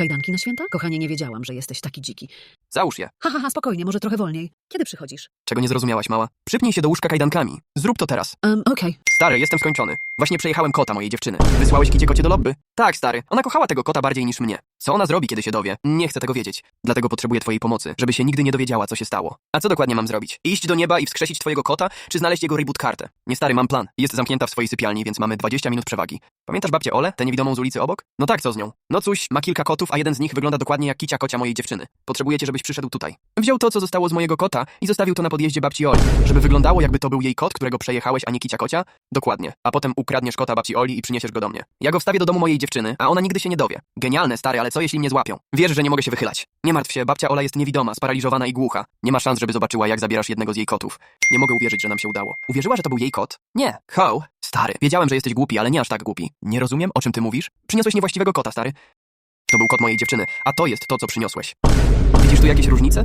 Kajdanki na święta? Kochanie, nie wiedziałam, że jesteś taki dziki. Załóż je. Ha, ha, ha, spokojnie, może trochę wolniej. Kiedy przychodzisz? Czego nie zrozumiałaś, mała? Przypnij się do łóżka kajdankami. Zrób to teraz. Um, okej. Stary, jestem skończony. Właśnie przejechałem kota mojej dziewczyny. Wysłałeś kicie kocie do lobby? Tak, stary. Ona kochała tego kota bardziej niż mnie. Co ona zrobi, kiedy się dowie? Nie chcę tego wiedzieć. Dlatego potrzebuję twojej pomocy, żeby się nigdy nie dowiedziała, co się stało. A co dokładnie mam zrobić? Iść do nieba i wskrzesić twojego kota, czy znaleźć jego reboot kartę? Nie stary, mam plan. Jest zamknięta w swojej sypialni, więc mamy 20 minut przewagi. Pamiętasz babcię Ole, tę niewidomą z ulicy obok? No tak, co z nią? No cóż, ma kilka kotów, a jeden z nich wygląda dokładnie jak kicia kocia mojej dziewczyny. Potrzebujecie, przyszedł tutaj. Wziął to, co zostało z mojego kota i zostawił to na podjeździe babci Oli, żeby wyglądało, jakby to był jej kot, którego przejechałeś, a nie kicia kocia? Dokładnie. A potem ukradniesz kota babci Oli i przyniesiesz go do mnie. Ja go wstawię do domu mojej dziewczyny, a ona nigdy się nie dowie. Genialne, stary, ale co jeśli mnie złapią? Wiesz, że nie mogę się wychylać. Nie martw się, babcia Ola jest niewidoma, sparaliżowana i głucha. Nie ma szans, żeby zobaczyła, jak zabierasz jednego z jej kotów. Nie mogę uwierzyć, że nam się udało. Uwierzyła, że to był jej kot? Nie. Ho! Stary, wiedziałem, że jesteś głupi, ale nie aż tak głupi. Nie rozumiem, o czym ty mówisz? Przyniosłeś niewłaściwego kota, stary. To był kot mojej dziewczyny, a to jest to, co przyniosłeś. Widzisz tu jakieś różnice?